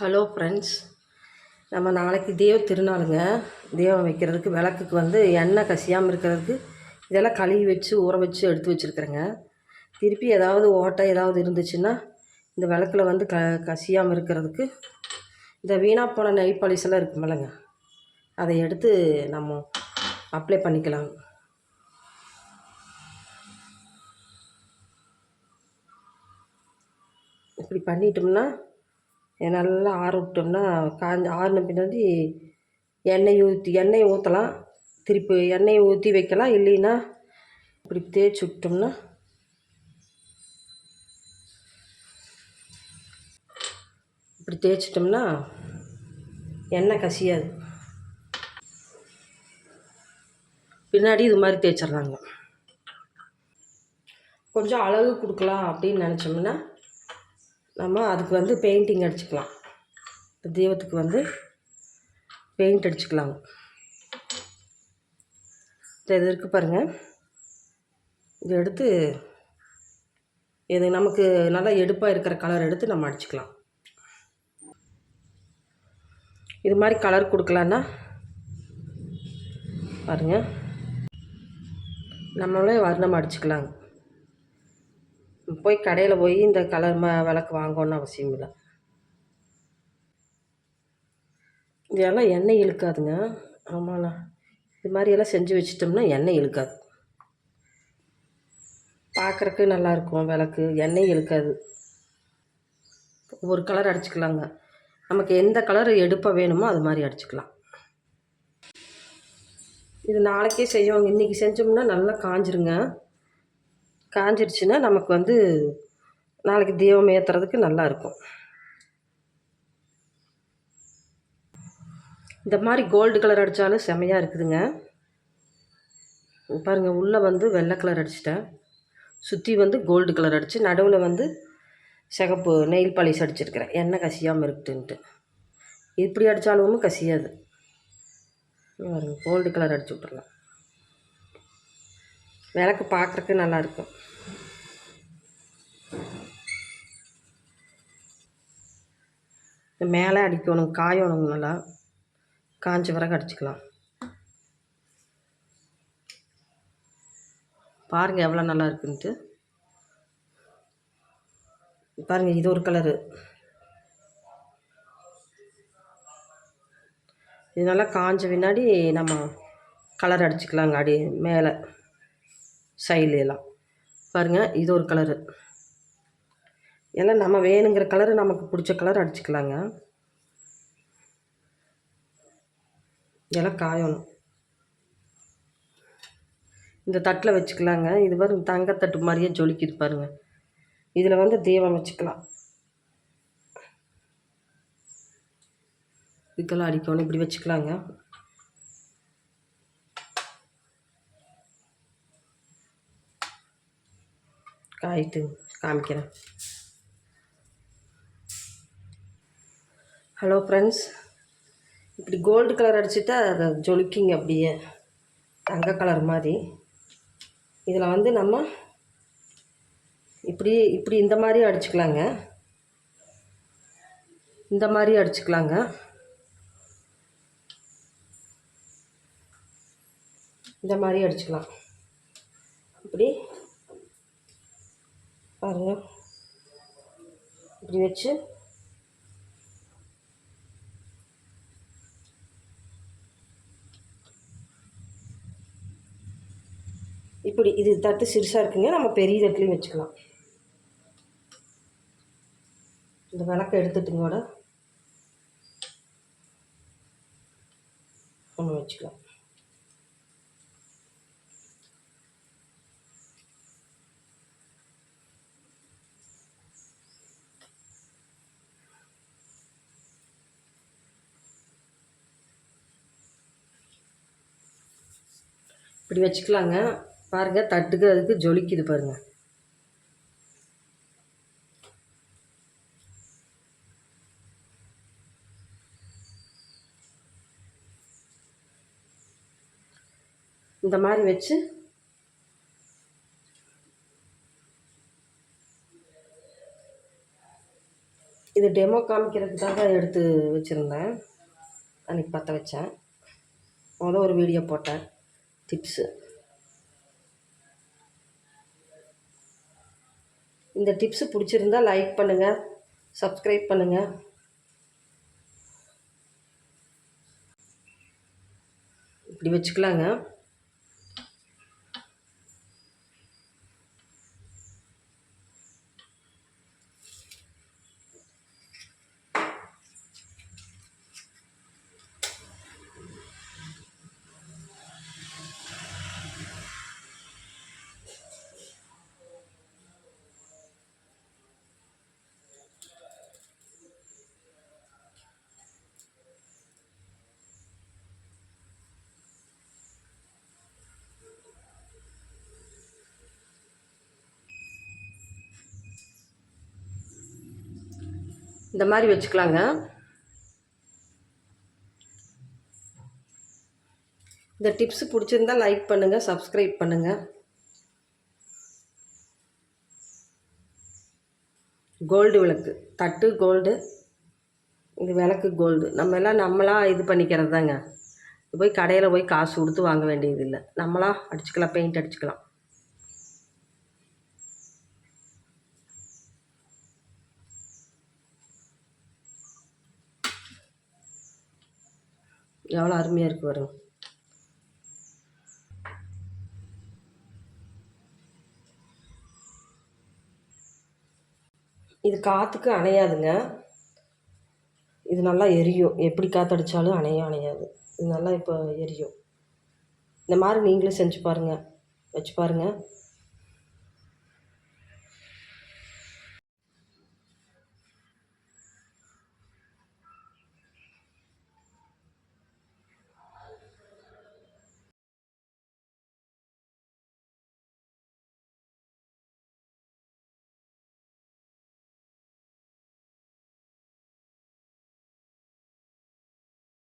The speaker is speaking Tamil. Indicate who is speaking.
Speaker 1: ஹலோ ஃப்ரெண்ட்ஸ் நம்ம நாளைக்கு தேவ திருநாளுங்க. தேவம் வைக்கிறதுக்கு விளக்குக்கு வந்து எண்ணெய் கசியாமல் இருக்கிறதுக்கு இதெல்லாம் கழுவி வச்சு ஊற வச்சு எடுத்து வச்சுருக்குறேங்க. திருப்பி ஏதாவது ஓட்டை ஏதாவது இருந்துச்சுன்னா இந்த விளக்குல வந்து க கசியாமல் இருக்கிறதுக்கு இந்த வீணாக போன நெய் பாலிசெல்லாம் எல்லாம் இருக்குமில்லங்க அதை எடுத்து நம்ம அப்ளை பண்ணிக்கலாம். இப்படி பண்ணிட்டோம்னா நல்லா ஆற விட்டோம்னா காஞ்ச ஆறின பின்னாடி எண்ணெய் ஊற்றி எண்ணெய் ஊற்றலாம் திருப்பி எண்ணெயை ஊற்றி வைக்கலாம். இல்லைன்னா இப்படி தேய்ச்சி விட்டோம்னா இப்படி தேய்ச்சிட்டோம்னா எண்ணெய் கசியாது. பின்னாடி இது மாதிரி தேய்ச்சிட்றாங்க கொஞ்சம் அழகு கொடுக்கலாம் அப்படின்னு நினச்சோம்னா நம்ம அதுக்கு வந்து பெயிண்டிங் அடிச்சுக்கலாம். தெய்வத்துக்கு வந்து பெயிண்ட் அடிச்சுக்கலாம். இது இருக்குது பாருங்கள் இதை எடுத்து இது நமக்கு நல்லா எடுப்பாக இருக்கிற கலர் எடுத்து நம்ம அடிச்சுக்கலாம். இது மாதிரி கலர் கொடுக்கலான்னா பாருங்கள் நம்மளே வர்ணம் அடிச்சுக்கலாங்க போய் கடையில் போய் இந்த கலர் ம விளக்கு வாங்கணுன்னு அவசியம் இல்லை. இதெல்லாம் எண்ணெய் இழுக்காதுங்க. ஆமாண்ணா. இது மாதிரியெல்லாம் செஞ்சு வச்சிட்டோம்னா எண்ணெய் இழுக்காது. பார்க்குறக்கு நல்லாயிருக்கும் விளக்கு. எண்ணெய் இழுக்காது. ஒரு கலர் அடிச்சுக்கலாங்க. நமக்கு எந்த கலர் எடுப்பாக வேணுமோ அது மாதிரி அடிச்சுக்கலாம். இது நாளைக்கே செய்வோங்க இன்றைக்கி செஞ்சோம்னா நல்லா காஞ்சிருங்க. காஞ்சிருச்சுன்னா நமக்கு வந்து நாளைக்கு தீபம் ஏற்றுறதுக்கு நல்லாயிருக்கும் இந்த மாதிரி கோல்டு கலர் அடித்தாலும் செமையாக இருக்குதுங்க. பாருங்கள் உள்ளே வந்து வெள்ளை கலர் அடிச்சிட்டேன். சுற்றி வந்து கோல்டு கலர் அடித்து நடுவில் வந்து சிகப்பு நெயில் பாலிஷ் அடிச்சிருக்கிறேன். எண்ணெய் கசியாமல் இருக்குதுன்ட்டு. இப்படி அடித்தாலும் கசியாது. பாருங்க கோல்டு கலர் அடிச்சு விட்றலாம் விளக்கு பார்க்குறக்கு நல்லாயிருக்கும் மேலே அடிக்கணும் காயணும் நல்லா காஞ்ச பிறகு அடிச்சுக்கலாம். பாருங்கள் எவ்வளோ நல்லா இருக்குன்ட்டு. பாருங்கள் இது ஒரு கலரு. இது நல்லா காஞ்ச பின்னாடி நம்ம கலர் அடிச்சுக்கலாங்க அடி மேலே சைடுல எல்லாம். பாருங்கள் இது ஒரு கலரு. எல்லாம் நம்ம வேணுங்கிற கலரு நமக்கு பிடிச்ச கலர் அடிச்சுக்கலாங்க. இதெல்லாம் காயணும். இந்த தட்டில் வச்சுக்கலாங்க. இது பாருங்க தங்கத்தட்டு மாதிரியே ஜொலிக்குது பாருங்கள் இதில் வந்து தீபம் வச்சுக்கலாம். இதுக்கெல்லாம் அடிக்கணும். இப்படி வச்சுக்கலாங்க. காயிட்டு காமிக்கிறேன். Hello friends. இப்படி கோல்டு கலர் அடிச்சுட்டா அதை ஜொலிக்கிங்க அப்படியே. தங்க கலர் மாதிரி. இதில் வந்து நம்ம இப்படி இப்படி இந்த மாதிரி அடிச்சுக்கலாங்க. இந்த மாதிரி அடிச்சுக்கலாங்க. இந்த மாதிரி அடிச்சுக்கலாம். இப்படி பாருங்கள் இப்படி வச்சு இப்படி இது தட்டு சிறுசாக இருக்குங்க நம்ம பெரிய தட்டுலையும் வச்சுக்கலாம். இந்த விளக்க எடுத்துட்டுங்கோட ஒன்று வச்சுக்கலாம். இப்படி வச்சுக்கலாங்க. பாருங்கள் தட்டுக்கு அதுக்கு ஜொலிக்குது பாருங்கள் இந்த மாதிரி வச்சு இது டெமோ காமிக்கிறதுக்காக எடுத்து வச்சுருந்தேன். அன்றைக்கி பற்ற வச்சேன். மொதல் ஒரு வீடியோ போட்டேன். டிப்ஸு இந்த டிப்ஸு பிடிச்சிருந்தா லைக் பண்ணுங்கள் சப்ஸ்கிரைப் பண்ணுங்கள் இப்படி வச்சுக்கலாங்க. இந்த மாதிரி வச்சுக்கலாங்க. இந்த டிப்ஸ் பிடிச்சிருந்தா லைக் பண்ணுங்கள் சப்ஸ்கிரைப் பண்ணுங்கள் கோல்டு விளக்கு தட்டு கோல்டு. இது விளக்கு கோல்டு. நம்ம எல்லாம் நம்மளாக இது பண்ணிக்கிறது தாங்க போய் கடையில் போய் காசு கொடுத்து வாங்க வேண்டியது இல்லை நம்மளா அடிச்சுக்கலாம் பெயிண்ட் அடிச்சுக்கலாம். எவ்வளோ அருமையாக இருக்குது வரும் இது காற்றுக்கு அணையாதுங்க. இது நல்லா எரியும். எப்படி காற்றடிச்சாலும் அணையும் அணையாது. இது நல்லா இப்போ எரியும். இந்த மாதிரி நீங்களும் செஞ்சு பாருங்கள் வச்சு பாருங்கள்